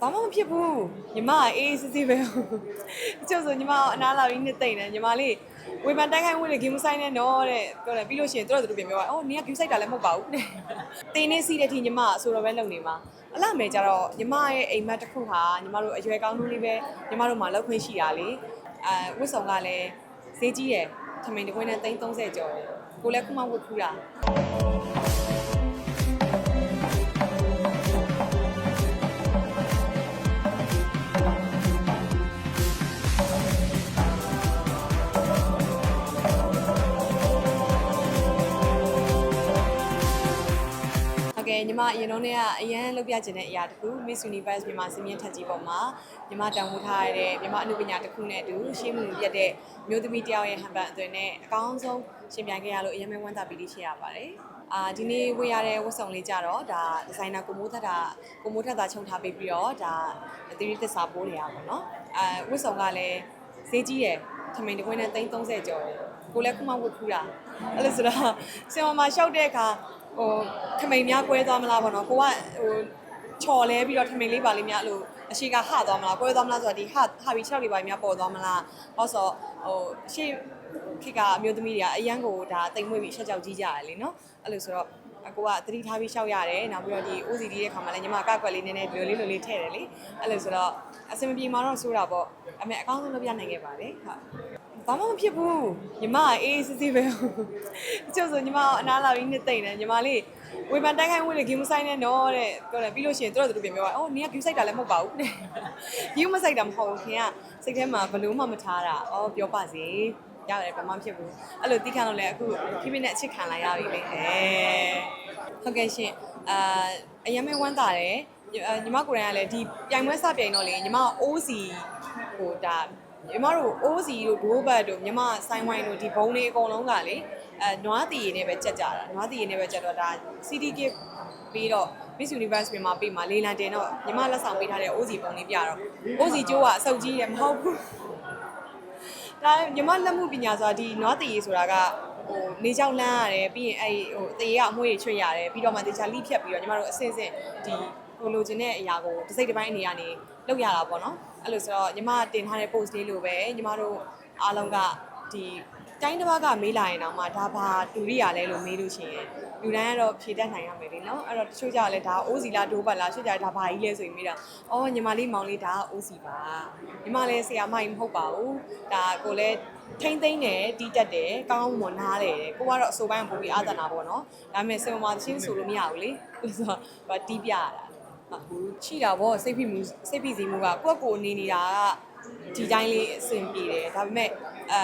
ဘာမှမဖြစ်ဘူးညီမကအေးအေးဆေးဆေးပဲအကျို့ဆိုညီမအနားလာပြီးနှစ်သိမ့်တယ်ညီမလေးဝေဖန်တိုက်ခိုက်ဝင်လေဂိမ်းဆိုင်နဲ့နော်တဲ့ပြောတယ်ပြီးလို့ရှိရင်တို့တို့ပြန်ပြောတာအော်နင်က view site တာလည်းမဟုတ်ပါဘူးတဲ့တင်းနေစီးတဲ့အထိညီမအဆိုတော့ပဲလုပ်နေမှာအလားမယ်ကြတော့ညီမရဲ့အိမ်မက်တစ်ခုဟာညီမတို့အရွယ်ကောင်းလို့လေးပဲညီမတို့မှာလောက်ခွင့်ရှိတာလေအဲဝတ်ဆောင်ကလည်းဈေးကြီးရယ်ထမင်းတစ်ခွင်းနဲ့330ကျော်တယ်ကိုလည်းခုမှဝတ်ခူးတာ ဟုတ်ကဲ့ညီမအရင်တော့နေကအရန်လုပ်ပြချင်တဲ့အရာတစ်ခု Miss Universe မြန်မာစင်မြင့်ထက်ကြီးပေါ်မှာညီမတောင်းဝထားရတဲ့မြန်မာအနုပညာတစ်ခုနဲ့အတူရှင်းမှုပြတ်တဲ့မျိုးသမီးတစ်ယောက်ရဲ့ဟန်ပန်အသွင်နဲ့အကောင်းဆုံးရှင်ပြိုင်ခဲ့ရလို့အရင်မဲဝမ်းသာပီတိရှိရပါတယ်အာဒီနေ့ဝတ်ရတဲ့ဝတ်စုံလေးကြတော့ဒါဒီဇိုင်နာကိုမိုးထက်တာကိုမိုးထက်တာချုပ်ထားပေးပြီးတော့ဒါအသီးသစ္စာပိုးနေရပါတော့အဲဝတ်စုံကလည်းဈေးကြီးရယ်ထမင်းတစ်ခွင်းနဲ့330ကျော်တယ်ကိုလည်းခုမှဝတ်ခူးတာအဲ့လိုဆိုတော့ဆင်မမှာရှောက်တဲ့အခါ ဟိုထမိန်များကွဲသွားမလားပေါ့နော်ကိုကဟိုချော်လဲပြီးတော့ထမိန်လေးပါလေးများအဲ့လိုအရှိကဟသွားမလားကွဲသွားမလားဆိုတော့ဒီဟဟာပြီး6လေးပါများပေါ်သွားမလားဟောဆိုဟိုအရှိခိကအမျိုးသမီးတွေကအရန်ကိုဒါတိမ်မွေ့ပြီးရှက်ကြောက်ကြီးကြရတယ်လीနော်အဲ့လိုဆိုတော့အကိုကသတိထားပြီးရှောက်ရတယ်နောက်ပြီးတော့ဒီ OCD ရဲ့ခါမှလည်းညီမကကွက်လေးနည်းနည်းဒီလိုလေးလိုလေးထည့်တယ်လေအဲ့လိုဆိုတော့အစမပြေမှာတော့ဆိုတာပေါ့အမေအကောင်းဆုံးလုပ်ပြနိုင်ခဲ့ပါတယ်ဟုတ် ဘာမှမဖြစ်ဘူးညီမကအေးအေးဆေးဆေးပဲအကျို့ဆိုညီမအနားလာပြီးနှစ်သိမ့်တယ်ညီမလေးဝေဖန်တိုက်ခိုက်ဝင်လေဂိမ်းဆိုင်နဲ့နော်တဲ့ပြောတယ်ပြီးလို့ရှိရင်တို့တို့ပြန်ပြောတာအော်နင်က view site တာလည်းမဟုတ်ပါဘူးတဲ့ view မ site တာမဟုတ်ဘူးခင်ကစိတ်ထဲမှာဘလို့မှမထားတာအော်ပြောပါစေရတယ်ဘာမှမဖြစ်ဘူးအဲ့လိုတီးခံလို့လည်းအခုဖိဖိနဲ့အချစ်ခံလိုက်ရပြီလေဟဲ့ဟုတ်ကဲ့ရှင်အာအရင်မဲဝမ်းတာတယ်ညီမကိုယ်တိုင်ကလည်းဒီပြိုင်ပွဲစပြိုင်တော့လေညီမ OC ဟိုဒါ ညီမတို့ OC တို့ဒိုးဘတ်တို့ညီမဆိုင်ဝိုင်းတို့ဒီဘုံလေးအကုန်လုံးကလေအဲနွားတီရည်နဲ့ပဲကြက်ကြတာနွားတီရည်နဲ့ပဲကြက်တော့ဒါ CD gift ပြီးတော့ Miss Universe မြန်မာပေးမှာလေးလံတင်တော့ညီမလက်ဆောင်ပေးထားတဲ့ OC ပုံလေးပြတော့ OC ကျိုးကအစုပ်ကြီးရမဟုတ်ဘူးဒါညီမလက်မှုပညာဆိုတာဒီနွားတီရည်ဆိုတာကဟိုနေကြောက်လန်းရတယ်ပြီးရင်အဲ့ဟိုတရေကအမွှေးတွေချွတ်ရတယ်ပြီးတော့မှတခြားလိဖြတ်ပြီးတော့ညီမတို့အစင်စင်ဒီဟိုလိုချင်တဲ့အရာကိုတစ်စိတ်တစ်ပိုင်းအနေကနေ လုပ်ရတာပေါ့နော်အဲ့လိုဆိုတော့ညီမတင်ထားတဲ့ post လေးလိုပဲညီမတို့အားလုံးကဒီတိုင်းတစ်ပါးကမေးလာရင်တော့မှဒါဘာတူရိယာလဲလို့မေးလို့ရှိရင်လူတိုင်းကတော့ဖြေတတ်နိုင်ရမယ်လေနော်အဲ့တော့တချို့ကြလည်းဒါအိုးစီလားဒိုးပတ်လားတချို့ကြဒါဘာကြီးလဲဆိုရင်မေးတာအော်ညီမလေးမောင်လေးဒါအိုးစီပါညီမလေးဆရာမကြီးမဟုတ်ပါဘူးဒါကိုလည်းထိမ့်သိမ့်တယ်တီးတက်တယ်ကောင်းမွန်နားတယ်ကိုကတော့အစိုးပိုင်းပုံပြီးအာသနာပေါ့နော်ဒါပေမဲ့စင်မမချင်းဆိုလို့မရဘူးလေဆိုတော့ဘာတီးပြရတာ ဟုတ်ချိတာဗောစိတ်ဖိမှုစိတ်ဖိစီမှုကကိုယ့်ကိုယ်နေနေတာကဒီတိုင်းလေးအဆင်ပြေတယ်ဒါပေမဲ့အဲ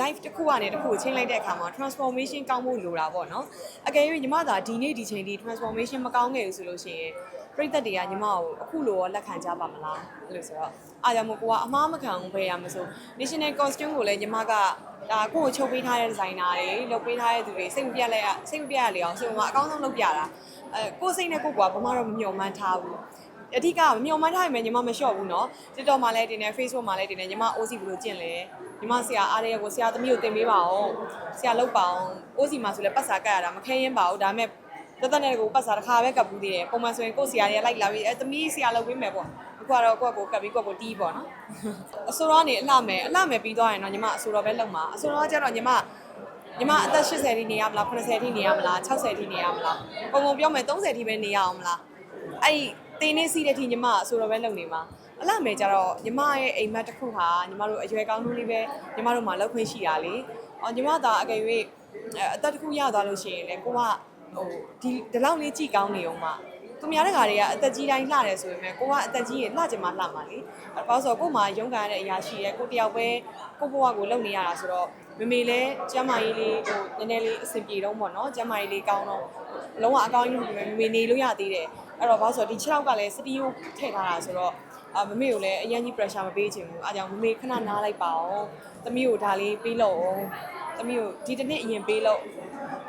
live တစ်ခုကနေတစ်ခုကိုချိန်လိုက်တဲ့အခါမှာ transformation ကောင်းဖို့လိုတာပေါ့နော်အကယ်၍ညီမသာဒီနေ့ဒီချိန်ဒီ transformation မကောင်းခဲ့ဘူးဆိုလို့ရှိရင်ပြိသက်တွေကညီမကိုအခုလိုရောလက်ခံကြပါမလားအဲ့လိုဆိုတော့အားကြောင့်မို့ကိုကအမှားမခံဘူးပဲရမဆို national costume ကိုလည်းညီမကဒါကိုကိုချုပ်ပေးထားတဲ့ designer တွေလုပ်ပေးထားတဲ့သူတွေစိတ်မပြတ်လဲစိတ်မပြတ်ရလေအောင်ဆိုတော့အကောင်းဆုံးလုပ်ပြတာအဲကိုယ်စိတ်နဲ့ကိုယ်ကဘာမှတော့မမျှော်မှန်းထားဘူး အဓိကမမျှော်မှန်းထားရင်ညီမမလျှော့ဘူးเนาะ TikTok မှာလည်းတင်တယ် Facebook မှာလည်းတင်တယ်ညီမ OC ဘယ်လိုကျင့်လဲညီမဆရာအားရကိုဆရာသမီးကိုတင်ပေးပါအောင်ဆရာလုပ်ပါအောင် OC မှာဆိုလည်းပတ်စာကတ်ရတာမခဲရင်ပါဘူးဒါပေမဲ့တသက်နဲ့ကိုပတ်စာတစ်ခါပဲကပ်ဘူးသေးတယ်ပုံမှန်ဆိုရင်ကိုဆရာတွေကလိုက်လာပြီးအဲသမီးဆရာလုပ်ပေးမယ်ပေါ့အခုကတော့ကိုယ့်ကိုကပ်ပြီးကိုယ့်ကိုတီးပေါ့နော်အစိုးရကနေအလှမယ်အလှမယ်ပြီးသွားရင်တော့ညီမအစိုးရပဲလုပ်မှာအစိုးရကျတော့ညီမညီမအသက်80ထိနေရမလား90ထိနေရမလား60ထိနေရမလားပုံပုံပြောမယ်30ထိပဲနေရအောင်မလားအဲ့ဒီ တင်းနေစီးတဲ့ထိညီမအစိုးရပဲလုပ်နေမှာအလှမယ်ကြတော့ညီမရဲ့အိမ်မက်တစ်ခုဟာညီမတို့အရွယ်ကောင်းလို့လေးပဲညီမတို့မှာလောက်ခွင့်ရှိတာလေအော်ညီမသာအကယ်၍အသက်တစ်ခုရသွားလို့ရှိရင်လေကိုကဟိုဒီဒီလောက်လေးကြည့်ကောင်းနေအောင်မှာသူများတကာတွေကအသက်ကြီးတိုင်းလှတယ်ဆိုပေမဲ့ကိုကအသက်ကြီးရင်လှချင်မှလှမှာလေအဲဒါဆိုကို့မှာရုန်းကန်ရတဲ့အရာရှိရဲကိုတယောက်ပဲကိုဘဝကိုလုပ်နေရတာဆိုတော့ မမေလည်းကျမ်းမာရေးလေးဟိုနည်းနည်းလေးအဆင်ပြေတော့ပေါ့နော်ကျမ်းမာရေးလေးကောင်းတော့လုံးဝအကောင်းကြီးမမေနေလို့ရသေးတယ်အဲ့တော့ဘာလို့ဆိုတော့ဒီ6လောက်ကလည်းစတီယိုထည့်ထားတာဆိုတော့အမမေကိုလည်းအရင်ကြီး pressure မပေးချင်ဘူးအားကြောင့်မမေခဏနားလိုက်ပါအောင်သမီးကိုဒါလေးပေးလို့အောင်သမီးကိုဒီတစ်နှစ်အရင်ပေးလို့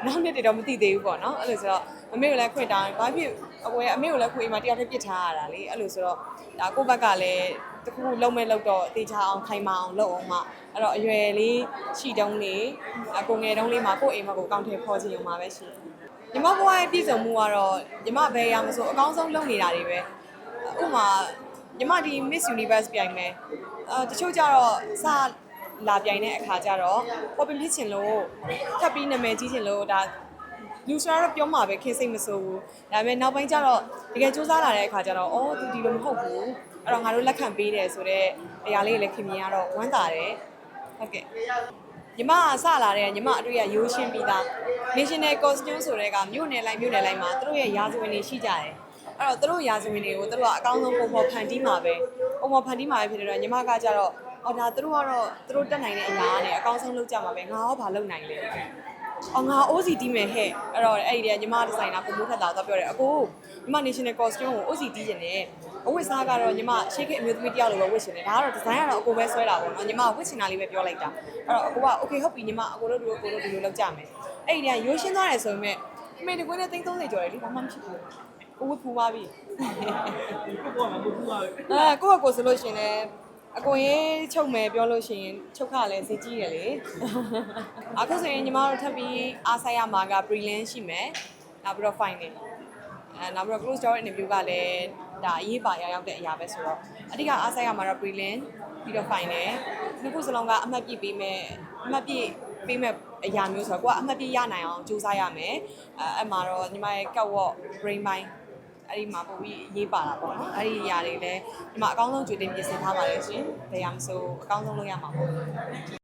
နောက်နှစ်တွေတော့မသိသေးဘူးပေါ့နော်အဲ့လိုဆိုတော့မမေကိုလည်းခွင့်တောင်းဘာဖြစ်အကွယ်အမေကိုလည်းခွင့်အိမ်မှာတယောက်တည်းပြစ်ထားရတာလေအဲ့လိုဆိုတော့ဒါကိုယ့်ဘက်ကလည်း တခုခုလုံးမဲ့လောက်တော့တေချာအောင်ခိုင်မာအောင်လုပ်အောင်မှအဲ့တော့အရွယ်လေးခြိတုံးလေးအကိုငယ်တုံးလေးမှာကိုယ့်အိမ်မှာကိုကောင်းထည့်ဖော်ချင်အောင်ပါပဲရှိညီမဘွားရဲ့ပြည်စုံမှုကတော့ညီမဘယ်ရမဆိုအကောင်းဆုံးလုပ်နေတာတွေပဲဥပမှာညီမဒီ Miss Universe ပြိုင်မယ်အာတချို့ကြတော့စလာပြိုင်တဲ့အခါကျတော့ popular ဖြစ်ချင်လို့ထပ်ပြီးနာမည်ကြီးချင်လို့ဒါ လူဆိုတော့ပြောမှာပဲခင်းစိတ်မစိုးဘူးဒါပေမဲ့နောက်ပိုင်းကျတော့တကယ်စူးစမ်းလာတဲ့အခါကျတော့အော်သူဒီလိုမဟုတ်ဘူးအဲ့တော့ငါတို့လက်ခံပေးတယ်ဆိုတော့အရာလေးတွေလည်းခင်မြင်ရတော့ဝမ်းသာတယ်ဟုတ်ကဲ့ညီမကစလာတဲ့ညီမအတွေ့အရိုးရှင်းပြီးသား national costume ဆိုတဲ့ကမြို့နယ်လိုက်မြို့နယ်လိုက်မှာသူတို့ရဲ့ရာဇဝင်တွေရှိကြတယ်အဲ့တော့သူတို့ရာဇဝင်တွေကိုသူတို့ကအကောင်းဆုံးပုံဖော်ဖန်တီးမှာပဲပုံဖော်ဖန်တီးမှာပဲဖြစ်တဲ့တော့ညီမကကြတော့အော်ဒါသူတို့ကတော့သူတို့တက်နိုင်တဲ့အရာနဲ့အကောင်းဆုံးလုပ်ကြမှာပဲငါရောဘာလုပ်နိုင်လဲ အော်ငါ OC တီးမယ်ဟဲ့အဲ့တော့အဲ့ဒီတည်းညီမဒီဇိုင်နာပုံမိုးထက်တာတော့ပြောတယ်အကိုညီမ national costume ကို OC တီးခြင်းနဲ့အဝတ်စားကတော့ညီမရှေ့ခေတ်အမျိုးသမီးတယောက်လိုပဲဝတ်ရှင်တယ်ဒါကတော့ဒီဇိုင်းကတော့အကိုပဲဆွဲတာပေါ့နော်ညီမကဝတ်ချင်တာလေးပဲပြောလိုက်တာအဲ့တော့အကိုက okay ဟုတ်ပြီညီမအကိုတို့တို့အကိုတို့ဒီလိုလုပ်ကြမယ်အဲ့ဒီတည်းရိုးရှင်းသွားတယ်ဆိုပေမဲ့အမေတကွင်းနဲ့330ကျော်တယ်လေဘာမှမရှိဘူးကိုဝတ်ဖူးပါပြီကိုကမပူဘူးပါပဲအဲကိုယ့်အကိုဆိုလို့ရှရင်လဲ အကိုရေးချုပ်မယ်ပြောလို့ရှိရင်ချုပ်ခလည်းဈေးကြီးတယ်လေအခုဆိုရင်ညီမတို့ထပ်ပြီးအားဆိုင်ရမှာက prelim ရှိမယ်နောက်ပြီးတော့ final အဲနောက်ပြီးတော့ close door interview ကလည်းဒါအရေးပါရရောက်တဲ့အရာပဲဆိုတော့အဓိကအားဆိုင်ရမှာတော့ prelim ပြီးတော့ final နှစ်ခုစလုံးကအမှတ်ပြည့်ပေးမယ်အမှတ်ပြည့်ပေးမဲ့အရာမျိုးဆိုတော့ကိုကအမှတ်ပြည့်ရနိုင်အောင်ကြိုးစားရမယ်အဲအဲ့မှာတော့ညီမရဲ့ catwalk brain mind အဲ့ဒီမှာပုံပြီးရေးပါတာပေါ့နော်အဲ့ဒီຢာတွေလည်းဒီမှာအကောင်းဆုံးကြွေတင်ပြင်ဆင်ထားပါတယ်ရှင်။တရားမဆိုအကောင်းဆုံးလုပ်ရမှာပေါ့